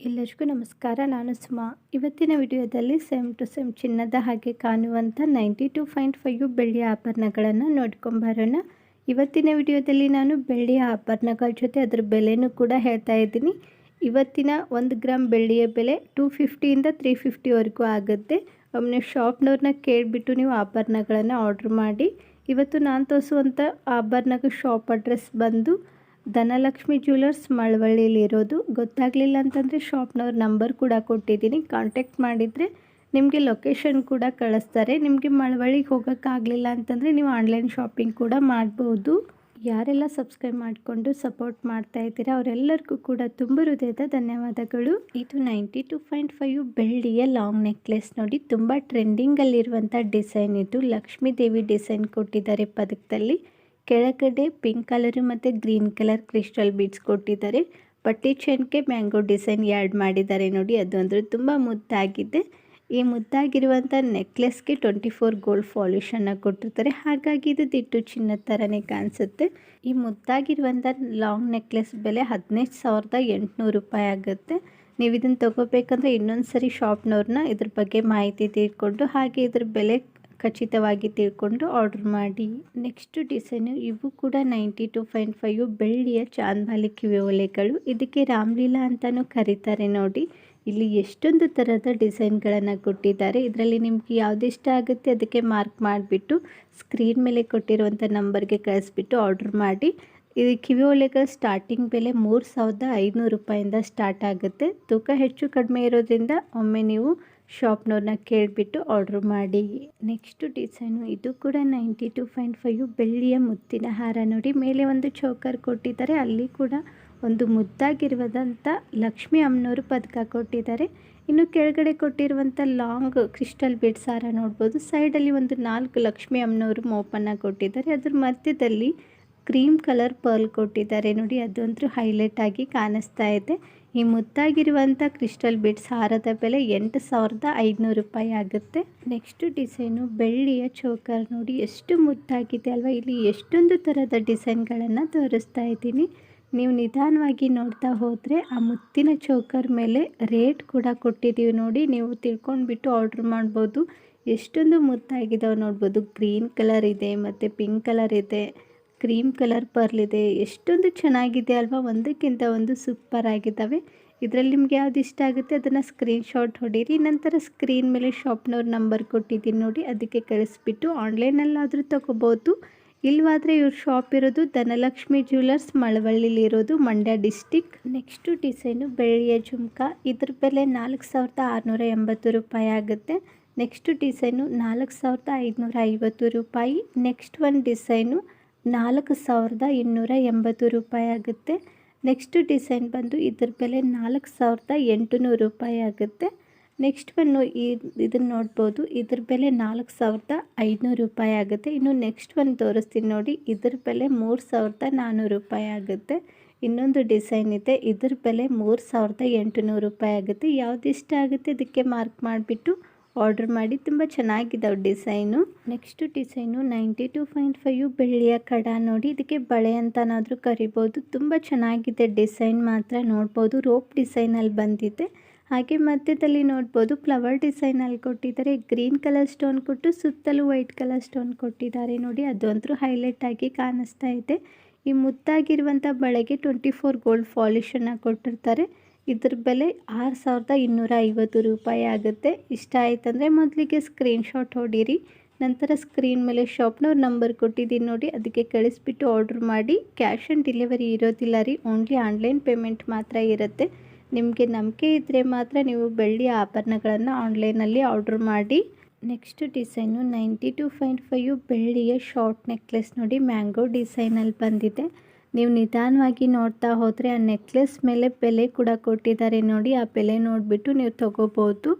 ಎಲ್ಲರಿಗೂ ನಮಸ್ಕಾರ. ನಾನು ಸುಮಾ. ಇವತ್ತಿನ ವಿಡಿಯೋದಲ್ಲಿ ಸೇಮ್ ಟು ಸೇಮ್ ಚಿನ್ನದ ಹಾಗೆ ಕಾಣುವಂಥ ನೈಂಟಿ ಟು ಪಾಯಿಂಟ್ ಫೈವ್ ಬೆಳ್ಳಿಯ ಆಭರಣಗಳನ್ನು ನೋಡ್ಕೊಂಬರೋಣ ಇವತ್ತಿನ ವಿಡಿಯೋದಲ್ಲಿ ನಾನು ಬೆಳ್ಳಿಯ ಆಭರಣಗಳ ಜೊತೆ ಅದರ ಬೆಲೆನೂ ಕೂಡ ಹೇಳ್ತಾ ಇದ್ದೀನಿ. ಇವತ್ತಿನ ಒಂದು ಗ್ರಾಮ್ ಬೆಳ್ಳಿಯ ಬೆಲೆ ಟೂ ಫಿಫ್ಟಿಯಿಂದ ತ್ರೀ ಫಿಫ್ಟಿವರೆಗೂ ಆಗುತ್ತೆ. ಒಮ್ಮೆ ಶಾಪ್ನವ್ರನ್ನ ಕೇಳಿಬಿಟ್ಟು ನೀವು ಆಭರಣಗಳನ್ನು ಆರ್ಡ್ರ್ ಮಾಡಿ. ಇವತ್ತು ನಾನು ತೋರಿಸುವಂಥ ಆಭರಣಗಳ ಶಾಪ್ ಅಡ್ರೆಸ್ ಬಂದು ಧನಲಕ್ಷ್ಮಿ ಜ್ಯುವೆಲರ್ಸ್ ಮಳವಳ್ಳಿಲಿರೋದು ಗೊತ್ತಾಗಲಿಲ್ಲ ಅಂತಂದರೆ ಶಾಪ್ನವ್ರ ನಂಬರ್ ಕೂಡ ಕೊಟ್ಟಿದ್ದೀನಿ. ಕಾಂಟ್ಯಾಕ್ಟ್ ಮಾಡಿದರೆ ನಿಮಗೆ ಲೊಕೇಶನ್ ಕೂಡ ಕಳಿಸ್ತಾರೆ. ನಿಮಗೆ ಮಳವಳ್ಳಿಗೆ ಹೋಗೋಕ್ಕಾಗಲಿಲ್ಲ ಅಂತಂದರೆ ನೀವು ಆನ್ಲೈನ್ ಶಾಪಿಂಗ್ ಕೂಡ ಮಾಡ್ಬೋದು. ಯಾರೆಲ್ಲ ಸಬ್ಸ್ಕ್ರೈಬ್ ಮಾಡಿಕೊಂಡು ಸಪೋರ್ಟ್ ಮಾಡ್ತಾ ಇದ್ದೀರಾ, ಅವರೆಲ್ಲರಿಗೂ ಕೂಡ ತುಂಬ ಹೃದಯದ ಧನ್ಯವಾದಗಳು. ಇದು ನೈಂಟಿ ಟು ಪಾಯಿಂಟ್ ಫೈವ್ ಬೆಳ್ಳಿಯ ಲಾಂಗ್ ನೆಕ್ಲೆಸ್ ನೋಡಿ, ತುಂಬ ಟ್ರೆಂಡಿಂಗಲ್ಲಿರುವಂಥ ಡಿಸೈನ್ ಇದು. ಲಕ್ಷ್ಮೀ ದೇವಿ ಡಿಸೈನ್ ಕೊಟ್ಟಿದ್ದಾರೆ ಪದಕದಲ್ಲಿ. ಕೆಳಗಡೆ ಪಿಂಕ್ ಕಲರ್ ಮತ್ತು ಗ್ರೀನ್ ಕಲರ್ ಕ್ರಿಸ್ಟಲ್ ಬೀಡ್ಸ್ ಕೊಟ್ಟಿದ್ದಾರೆ. ಪಟ್ಟಿ ಚೈನ್ಗೆ ಮ್ಯಾಂಗೋ ಡಿಸೈನ್ ಆ್ಯಡ್ ಮಾಡಿದ್ದಾರೆ ನೋಡಿ, ಅದು ಅಂದರೆ ತುಂಬ ಮುದ್ದಾಗಿದೆ. ಈ ಮುದ್ದಾಗಿರುವಂಥ ನೆಕ್ಲೆಸ್ಗೆ ಟ್ವೆಂಟಿ ಫೋರ್ ಗೋಲ್ಡ್ ಫಾಲ್ಯೂಷನ್ನ ಕೊಟ್ಟಿರ್ತಾರೆ. ಹಾಗಾಗಿ ಇದು ದಿಟ್ಟು ಚಿನ್ನದ ಥರನೇ ಕಾಣಿಸುತ್ತೆ. ಈ ಮುದ್ದಾಗಿರುವಂಥ ಲಾಂಗ್ ನೆಕ್ಲೆಸ್ ಬೆಲೆ ಹದಿನೈದು ಸಾವಿರದ ಎಂಟುನೂರು ರೂಪಾಯಿ ಆಗುತ್ತೆ. ನೀವು ಇದನ್ನು ತೊಗೋಬೇಕಂದ್ರೆ ಇನ್ನೊಂದು ಸರಿ ಶಾಪ್ನವ್ರನ್ನ ಇದ್ರ ಬಗ್ಗೆ ಮಾಹಿತಿ ತಿಳ್ಕೊಂಡು ಹಾಗೆ ಇದ್ರ ಬೆಲೆ ಖಚಿತವಾಗಿ ತಿಳ್ಕೊಂಡು ಆರ್ಡ್ರ್ ಮಾಡಿ. ನೆಕ್ಸ್ಟ್ ಡಿಸೈನು ಇವು ಕೂಡ ನೈಂಟಿ ಟು ಪಾಯಿಂಟ್ ಫೈವ್ ಬೆಳ್ಳಿಯ ಚಾಂದ್ಮಾಲಿ ಕಿವಿ ಓಲೆಗಳು ಇದಕ್ಕೆ ರಾಮ್ಲೀಲಾ ಅಂತಲೂ ಕರೀತಾರೆ ನೋಡಿ. ಇಲ್ಲಿ ಎಷ್ಟೊಂದು ಥರದ ಡಿಸೈನ್ಗಳನ್ನು ಕೊಟ್ಟಿದ್ದಾರೆ. ಇದರಲ್ಲಿ ನಿಮಗೆ ಯಾವ್ದು ಇಷ್ಟ ಆಗುತ್ತೆ ಅದಕ್ಕೆ ಮಾರ್ಕ್ ಮಾಡಿಬಿಟ್ಟು ಸ್ಕ್ರೀನ್ ಮೇಲೆ ಕೊಟ್ಟಿರುವಂಥ ನಂಬರ್ಗೆ ಕಳಿಸ್ಬಿಟ್ಟು ಆರ್ಡ್ರ್ ಮಾಡಿ. ಇದು ಕಿವಿ ಒಲೆಗಳ ಸ್ಟಾರ್ಟಿಂಗ್ ಬೆಲೆ ಮೂರು ಸಾವಿರದ ಐನೂರು ರೂಪಾಯಿಂದ ಸ್ಟಾರ್ಟ್ ಆಗುತ್ತೆ. ತೂಕ ಹೆಚ್ಚು ಕಡಿಮೆ ಇರೋದ್ರಿಂದ ಒಮ್ಮೆ ನೀವು ಶಾಪ್ನವ್ರನ್ನ ಕೇಳಿಬಿಟ್ಟು ಆರ್ಡ್ರ್ ಮಾಡಿ. ನೆಕ್ಸ್ಟ್ ಡಿಸೈನು ಇದು ಕೂಡ ನೈಂಟಿ ಟು ಪಾಯಿಂಟ್ ಫೈವ್ ಬೆಳ್ಳಿಯ ಮುತ್ತಿನ ಹಾರ ನೋಡಿ. ಮೇಲೆ ಒಂದು ಚೌಕರ್ ಕೊಟ್ಟಿದ್ದಾರೆ. ಅಲ್ಲಿ ಕೂಡ ಒಂದು ಮುದ್ದಾಗಿರುವುದಂಥ ಲಕ್ಷ್ಮಿ ಅಮ್ಮನವರು ಪದಕ ಕೊಟ್ಟಿದ್ದಾರೆ. ಇನ್ನು ಕೆಳಗಡೆ ಕೊಟ್ಟಿರುವಂಥ ಲಾಂಗ್ ಕ್ರಿಸ್ಟಲ್ ಬೆಡ್ಸ್ ಹಾರ ನೋಡ್ಬೋದು. ಸೈಡಲ್ಲಿ ಒಂದು ನಾಲ್ಕು ಲಕ್ಷ್ಮಿ ಅಮ್ಮನವರು ಮೋಪನ್ನು ಕೊಟ್ಟಿದ್ದಾರೆ. ಅದ್ರ ಮಧ್ಯದಲ್ಲಿ ಕ್ರೀಮ್ ಕಲರ್ ಪರ್ಲ್ ಕೊಟ್ಟಿದ್ದಾರೆ. ನೋಡಿ, ಅದಂತೂ ಹೈಲೈಟ್ ಆಗಿ ಕಾಣಿಸ್ತಾ ಇದೆ. ಈ ಮುತ್ತಾಗಿರುವಂಥ ಕ್ರಿಸ್ಟಲ್ ಬಿಟ್ಸ್ ಹಾರದ ಬೆಲೆ ಎಂಟು ಸಾವಿರದ ಐದುನೂರು ರೂಪಾಯಿ ಆಗುತ್ತೆ. ನೆಕ್ಸ್ಟ್ ಡಿಸೈನು ಬೆಳ್ಳಿಯ ಚೋಕರ್. ನೋಡಿ, ಎಷ್ಟು ಮುದ್ದಾಗಿದೆ ಅಲ್ವಾ? ಇಲ್ಲಿ ಎಷ್ಟೊಂದು ಥರದ ಡಿಸೈನ್ಗಳನ್ನು ತೋರಿಸ್ತಾ ಇದ್ದೀನಿ. ನೀವು ನಿಧಾನವಾಗಿ ನೋಡ್ತಾ ಹೋದರೆ ಆ ಮುತ್ತಿನ ಚೋಕರ್ ಮೇಲೆ ರೇಟ್ ಕೂಡ ಕೊಟ್ಟಿದ್ದೀವಿ ನೋಡಿ. ನೀವು ತಿಳ್ಕೊಂಡ್ಬಿಟ್ಟು ಆರ್ಡ್ರ್ ಮಾಡ್ಬೋದು. ಎಷ್ಟೊಂದು ಮುದ್ದಾಗಿದ್ದಾವೆ ನೋಡ್ಬೋದು. ಗ್ರೀನ್ ಕಲರ್ ಇದೆ, ಮತ್ತು ಪಿಂಕ್ ಕಲರ್ ಇದೆ. ಕ್ರೀಮ್ ಕಲರ್ ಪರ್ಲಿದೆ. ಎಷ್ಟೊಂದು ಚೆನ್ನಾಗಿದೆ ಅಲ್ವಾ? ಒಂದಕ್ಕಿಂತ ಒಂದು ಸೂಪರ್ ಆಗಿದ್ದಾವೆ. ಇದರಲ್ಲಿ ನಿಮ್ಗೆ ಯಾವ್ದು ಇಷ್ಟ ಆಗುತ್ತೆ ಅದನ್ನು ಸ್ಕ್ರೀನ್ಶಾಟ್ ಹೊಡೀರಿ. ನಂತರ ಸ್ಕ್ರೀನ್ ಮೇಲೆ ಶಾಪ್ನವ್ರ ನಂಬರ್ ಕೊಟ್ಟಿದ್ದೀನಿ ನೋಡಿ. ಅದಕ್ಕೆ ಕಳಿಸ್ಬಿಟ್ಟು ಆನ್ಲೈನಲ್ಲಾದರೂ ತೊಗೋಬೋದು. ಇಲ್ವಾದರೆ ಇವ್ರ ಶಾಪ್ ಇರೋದು ಧನಲಕ್ಷ್ಮಿ ಜ್ಯುವೆಲರ್ಸ್ ಮಳವಳ್ಳಿಲಿರೋದು ಮಂಡ್ಯ ಡಿಸ್ಟಿಕ್ ನೆಕ್ಸ್ಟು ಡಿಸೈನು ಬೆಳ್ಳಿಯ ಜುಮ್ಕ. ಇದ್ರ ಬೆಲೆ ನಾಲ್ಕು ಸಾವಿರದ ಆರುನೂರ ಎಂಬತ್ತು ರೂಪಾಯಿ ಆಗುತ್ತೆ. ನೆಕ್ಸ್ಟು ಡಿಸೈನು ನಾಲ್ಕು ಸಾವಿರದ ಐದುನೂರ ಐವತ್ತು ರೂಪಾಯಿ. ನೆಕ್ಸ್ಟ್ ಒಂದು ಡಿಸೈನು ನಾಲ್ಕು ಸಾವಿರದ ಇನ್ನೂರ ಎಂಬತ್ತು ರೂಪಾಯಿ ಆಗುತ್ತೆ ನೆಕ್ಸ್ಟ್ ಡಿಸೈನ್ ಬಂದು ಇದ್ರ ಬೆಲೆ ನಾಲ್ಕು ಸಾವಿರದ ಎಂಟುನೂರು ರೂಪಾಯಿ ಆಗುತ್ತೆ ನೆಕ್ಸ್ಟ್ ಒಂದು ಈ ಇದನ್ನು ನೋಡ್ಬೋದು. ಇದ್ರ ಬೆಲೆ ನಾಲ್ಕು ಸಾವಿರದ ಐದುನೂರು ರೂಪಾಯಿ ಆಗುತ್ತೆ ಇನ್ನು ನೆಕ್ಸ್ಟ್ ಒಂದು ತೋರಿಸ್ತೀನಿ ನೋಡಿ. ಇದ್ರ ಬೆಲೆ ಮೂರು ಸಾವಿರದ ನಾನ್ನೂರು ರೂಪಾಯಿ ಆಗುತ್ತೆ ಇನ್ನೊಂದು ಡಿಸೈನ್ ಇದೆ. ಇದ್ರ ಬೆಲೆ ಮೂರು ಸಾವಿರದ ಎಂಟುನೂರು ರೂಪಾಯಿ ಆಗುತ್ತೆ ಯಾವ್ದು ಇಷ್ಟ ಆಗುತ್ತೆ ಅದಕ್ಕೆ ಮಾರ್ಕ್ ಮಾಡಿಬಿಟ್ಟು ಆರ್ಡ್ರ್ ಮಾಡಿ ತುಂಬ ಚೆನ್ನಾಗಿದ್ದಾವೆ design next design ninety two point five ಬೆಳ್ಳಿಯ ಕಡ ನೋಡಿ, ಇದಕ್ಕೆ ಬಳೆ ಅಂತನಾದರೂ ಕರಿಬೋದು. ತುಂಬ ಚೆನ್ನಾಗಿದೆ ಡಿಸೈನ್ ಮಾತ್ರ ನೋಡ್ಬೋದು. ರೋಪ್ ಡಿಸೈನಲ್ಲಿ ಬಂದಿದೆ. ಹಾಗೆ ಮಧ್ಯದಲ್ಲಿ ನೋಡ್ಬೋದು ಫ್ಲವರ್ ಡಿಸೈನಲ್ಲಿ ಕೊಟ್ಟಿದ್ದಾರೆ. ಗ್ರೀನ್ ಕಲರ್ ಸ್ಟೋನ್ ಕೊಟ್ಟು ಸುತ್ತಲೂ ವೈಟ್ ಕಲರ್ ಸ್ಟೋನ್ ಕೊಟ್ಟಿದ್ದಾರೆ ನೋಡಿ, ಅದಂತೂ ಹೈಲೈಟ್ ಆಗಿ ಕಾಣಿಸ್ತಾ ಇದೆ. ಈ ಮುದ್ದಾಗಿರುವಂಥ ಬಳೆಗೆ ಟ್ವೆಂಟಿ ಫೋರ್ ಗೋಲ್ಡ್ ಫಾಲಿಷನ್ನು ಕೊಟ್ಟಿರ್ತಾರೆ. ಇದ್ರ ಬೆಲೆ ಆರು ಸಾವಿರದ ಇನ್ನೂರ ಐವತ್ತು ರೂಪಾಯಿ ಆಗುತ್ತೆ. ಇಷ್ಟ ಆಯ್ತಂದರೆ ಮೊದಲಿಗೆ ಸ್ಕ್ರೀನ್ಶಾಟ್ ಹೊಡೀರಿ. ನಂತರ ಸ್ಕ್ರೀನ್ ಮೇಲೆ ಶಾಪ್ನವ್ರ ನಂಬರ್ ಕೊಟ್ಟಿದ್ದೀನಿ ನೋಡಿ, ಅದಕ್ಕೆ ಕಳಿಸ್ಬಿಟ್ಟು ಆರ್ಡ್ರ್ ಮಾಡಿ. ಕ್ಯಾಶ್ ಆನ್ ಡೆಲಿವರಿ ಇರೋದಿಲ್ಲ ರೀ ಓನ್ಲಿ ಆನ್ಲೈನ್ ಪೇಮೆಂಟ್ ಮಾತ್ರ ಇರುತ್ತೆ. ನಿಮಗೆ ನಂಬಿಕೆ ಇದ್ದರೆ ಮಾತ್ರ ನೀವು ಬೆಳ್ಳಿ ಆಭರಣಗಳನ್ನು ಆನ್ಲೈನಲ್ಲಿ ಆರ್ಡ್ರ್ ಮಾಡಿ. Next design ninety two point five ಬೆಳ್ಳಿಯ ಶಾರ್ಟ್ ನೆಕ್ಲೆಸ್ ನೋಡಿ ಮ್ಯಾಂಗೋ ಡಿಸೈನಲ್ಲಿ ಬಂದಿದೆ. ನೀವು ನಿಧಾನವಾಗಿ ನೋಡ್ತಾ ಹೋದರೆ ಆ ನೆಕ್ಲೆಸ್ ಮೇಲೆ ಬೆಲೆ ಕೂಡ ಕೊಟ್ಟಿದ್ದಾರೆ ನೋಡಿ. ಆ ಬೆಲೆ ನೋಡಿಬಿಟ್ಟು ನೀವು ತೊಗೋಬೋದು.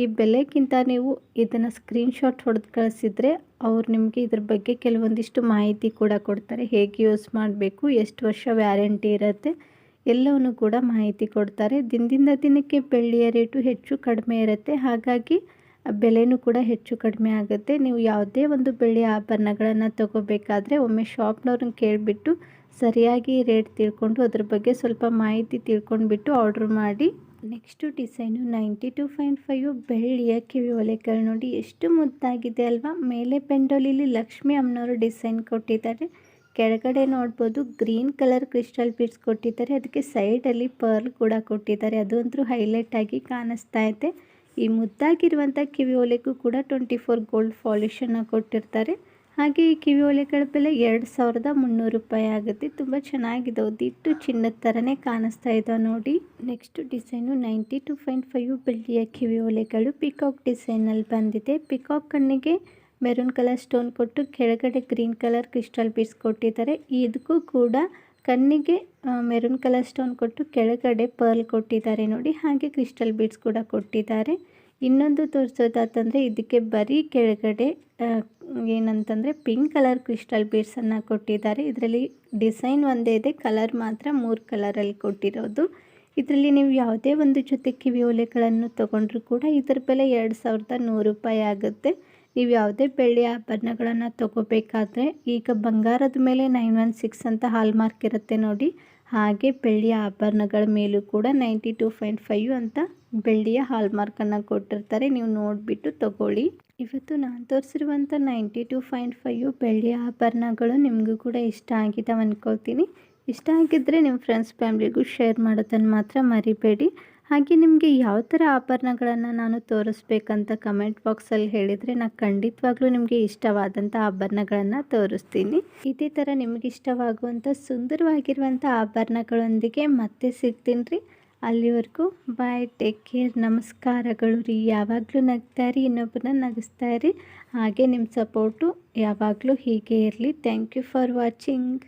ಈ ಬೆಲೆಗಿಂತ ನೀವು ಇದನ್ನು ಸ್ಕ್ರೀನ್ಶಾಟ್ ಹೊಡೆದು ಕಳಿಸಿದರೆ ಅವ್ರು ನಿಮಗೆ ಇದ್ರ ಬಗ್ಗೆ ಕೆಲವೊಂದಿಷ್ಟು ಮಾಹಿತಿ ಕೂಡ ಕೊಡ್ತಾರೆ. ಹೇಗೆ ಯೂಸ್ ಮಾಡಬೇಕು, ಎಷ್ಟು ವರ್ಷ ವ್ಯಾರಂಟಿ ಇರುತ್ತೆ, ಎಲ್ಲವನ್ನು ಕೂಡ ಮಾಹಿತಿ ಕೊಡ್ತಾರೆ. ದಿನದಿಂದ ದಿನಕ್ಕೆ ಬೆಳ್ಳಿಯ ರೇಟು ಹೆಚ್ಚು ಕಡಿಮೆ ಇರುತ್ತೆ. ಹಾಗಾಗಿ ಬೆಲೆನೂ ಕೂಡ ಹೆಚ್ಚು ಕಡಿಮೆ ಆಗುತ್ತೆ. ನೀವು ಯಾವುದೇ ಒಂದು ಬೆಳ್ಳಿ ಆಭರಣಗಳನ್ನು ತಗೋಬೇಕಾದ್ರೆ ಒಮ್ಮೆ ಶಾಪ್ನವ್ರನ್ನ ಕೇಳಿಬಿಟ್ಟು ಸರಿಯಾಗಿ ರೇಟ್ ತಿಳ್ಕೊಂಡು ಅದ್ರ ಬಗ್ಗೆ ಸ್ವಲ್ಪ ಮಾಹಿತಿ ತಿಳ್ಕೊಂಡ್ಬಿಟ್ಟು ಆರ್ಡ್ರ್ ಮಾಡಿ. Next design ninety two point five ಬೆಳ್ಳಿಯ ಕಿವಿ ಒಲೆಗಳು ನೋಡಿ, ಎಷ್ಟು ಮುದ್ದಾಗಿದೆ ಅಲ್ವಾ? ಮೇಲೆ ಪೆಂಡೋಲಿಲಿ ಲಕ್ಷ್ಮಿ ಅಮ್ಮನವರು ಡಿಸೈನ್ ಕೊಟ್ಟಿದ್ದಾರೆ. ಕೆಳಗಡೆ ನೋಡ್ಬೋದು ಗ್ರೀನ್ ಕಲರ್ ಕ್ರಿಸ್ಟಲ್ ಬೀಡ್ಸ್ ಕೊಟ್ಟಿದ್ದಾರೆ. ಅದಕ್ಕೆ ಸೈಡಲ್ಲಿ ಪರ್ಲ್ ಕೂಡ ಕೊಟ್ಟಿದ್ದಾರೆ. ಅದಂತೂ ಹೈಲೈಟ್ ಆಗಿ ಕಾಣಿಸ್ತಾ ಇದೆ. ಈ ಮುದ್ದಾಗಿರುವಂಥ ಕಿವಿ ಒಲೆಗೂ ಕೂಡ ಟ್ವೆಂಟಿ ಫೋರ್ ಗೋಲ್ಡ್ ಫಾಲಿಷನ್ನು ಕೊಟ್ಟಿರ್ತಾರೆ. ಹಾಗೆ ಈ ಕಿವಿ ಒಲೆಗಳ ಬೆಲೆ ಎರಡು ಸಾವಿರದ ಮುನ್ನೂರು ರೂಪಾಯಿ ಆಗುತ್ತೆ. ತುಂಬ ಚೆನ್ನಾಗಿದೆ. ದಿಟ್ಟು ಚಿನ್ನದ ಥರನೇ ಕಾಣಿಸ್ತಾ ಇದೆ ನೋಡಿ. Next design ninety two point five ಬೆಳ್ಳಿಯ ಕಿವಿ ಒಲೆಗಳು. ಪಿಕಾಕ್ ಡಿಸೈನಲ್ಲಿ ಬಂದಿದೆ. ಪಿಕಾಕ್ ಕಣ್ಣಿಗೆ ಮೆರೂನ್ ಕಲರ್ ಸ್ಟೋನ್ ಕೊಟ್ಟು ಕೆಳಗಡೆ ಗ್ರೀನ್ ಕಲರ್ ಕ್ರಿಸ್ಟಲ್ ಬೀಡ್ಸ್ ಕೊಟ್ಟಿದ್ದಾರೆ. ಇದಕ್ಕೂ ಕೂಡ ಕಣ್ಣಿಗೆ ಮೆರೂನ್ ಕಲರ್ ಸ್ಟೋನ್ ಕೊಟ್ಟು ಕೆಳಗಡೆ ಪರ್ಲ್ ಕೊಟ್ಟಿದ್ದಾರೆ ನೋಡಿ. ಹಾಗೆ ಕ್ರಿಸ್ಟಲ್ ಬೀಡ್ಸ್ ಕೂಡ ಕೊಟ್ಟಿದ್ದಾರೆ. ಇನ್ನೊಂದು ತೋರಿಸೋದಾತಂದರೆ ಇದಕ್ಕೆ ಬರೀ ಕೆಳಗಡೆ ಏನಂತಂದರೆ ಪಿಂಕ್ ಕಲರ್ ಕ್ರಿಸ್ಟಲ್ ಬೀಡ್ಸನ್ನು ಕೊಟ್ಟಿದ್ದಾರೆ. ಇದರಲ್ಲಿ ಡಿಸೈನ್ ಒಂದೇ ಇದೆ ಕಲರ್ ಮಾತ್ರ ಮೂರು ಕಲರಲ್ಲಿ ಕೊಟ್ಟಿರೋದು. ಇದರಲ್ಲಿ ನೀವು ಯಾವುದೇ ಒಂದು ಜೊತೆ ಕಿವಿ ಓಲೆಗಳನ್ನು ತೊಗೊಂಡ್ರೂ ಕೂಡ ಇದರ ಬೆಲೆ ಎರಡು ಸಾವಿರದ ನೂರು ರೂಪಾಯಿ ಆಗುತ್ತೆ. ನೀವು ಯಾವುದೇ ಬೆಳ್ಳಿ ಆಭರಣಗಳನ್ನು ತೊಗೋಬೇಕಾದ್ರೆ ಈಗ ಬಂಗಾರದ ಮೇಲೆ ನೈನ್ ಒನ್ ಸಿಕ್ಸ್ ಅಂತ ಹಾಲ್ ಮಾರ್ಕ್ ಇರುತ್ತೆ ನೋಡಿ. ಹಾಗೆ ಬೆಳ್ಳಿಯ ಆಭರಣಗಳ ಮೇಲೂ ಕೂಡ ನೈಂಟಿ ಟೂ ಪಾಯಿಂಟ್ ಫೈವ್ ಅಂತ ಬೆಳ್ಳಿಯ ಹಾಲ್ ಮಾರ್ಕನ್ನು ಕೊಟ್ಟಿರ್ತಾರೆ. ನೀವು ನೋಡಿಬಿಟ್ಟು ತಗೊಳ್ಳಿ. ಇವತ್ತು ನಾನು ತೋರಿಸಿರುವಂಥ ನೈಂಟಿ ಟೂ ಪಾಯಿಂಟ್ ಫೈವ್ ಬೆಳ್ಳಿಯ ಆಭರಣಗಳು ನಿಮಗೂ ಕೂಡ ಇಷ್ಟ ಆಗಿದ್ದಾವೆ ಅಂದ್ಕೊಳ್ತೀನಿ ಇಷ್ಟ ಆಗಿದ್ದರೆ ನಿಮ್ಮ ಫ್ರೆಂಡ್ಸ್ ಫ್ಯಾಮ್ಲಿಗೂ ಶೇರ್ ಮಾಡೋದನ್ನು ಮಾತ್ರ ಮರಿಬೇಡಿ. ಹಾಗೆ ನಿಮಗೆ ಯಾವ ಥರ ಆಭರಣಗಳನ್ನು ನಾನು ತೋರಿಸ್ಬೇಕಂತ ಕಮೆಂಟ್ ಬಾಕ್ಸಲ್ಲಿ ಹೇಳಿದರೆ ನಾನು ಖಂಡಿತವಾಗ್ಲೂ ನಿಮಗೆ ಇಷ್ಟವಾದಂಥ ಆಭರಣಗಳನ್ನು ತೋರಿಸ್ತೀನಿ. ಇದೇ ಥರ ನಿಮಗೆ ಇಷ್ಟವಾಗುವಂಥ ಸುಂದರವಾಗಿರುವಂಥ ಆಭರಣಗಳೊಂದಿಗೆ ಮತ್ತೆ ಸಿಗ್ತೀನಿ ರೀ. ಅಲ್ಲಿವರೆಗೂ ಬಾಯ್ ಟೇಕ್ ಕೇರ್ ನಮಸ್ಕಾರಗಳು ರೀ. ಯಾವಾಗಲೂ ನಗ್ತಾ ರೀ ಇನ್ನೊಬ್ಬರನ್ನ ನಗಿಸ್ತಾ ಇರಿ. ಹಾಗೆ ನಿಮ್ಮ ಸಪೋರ್ಟು ಯಾವಾಗಲೂ ಹೀಗೆ ಇರಲಿ. Thank you for watching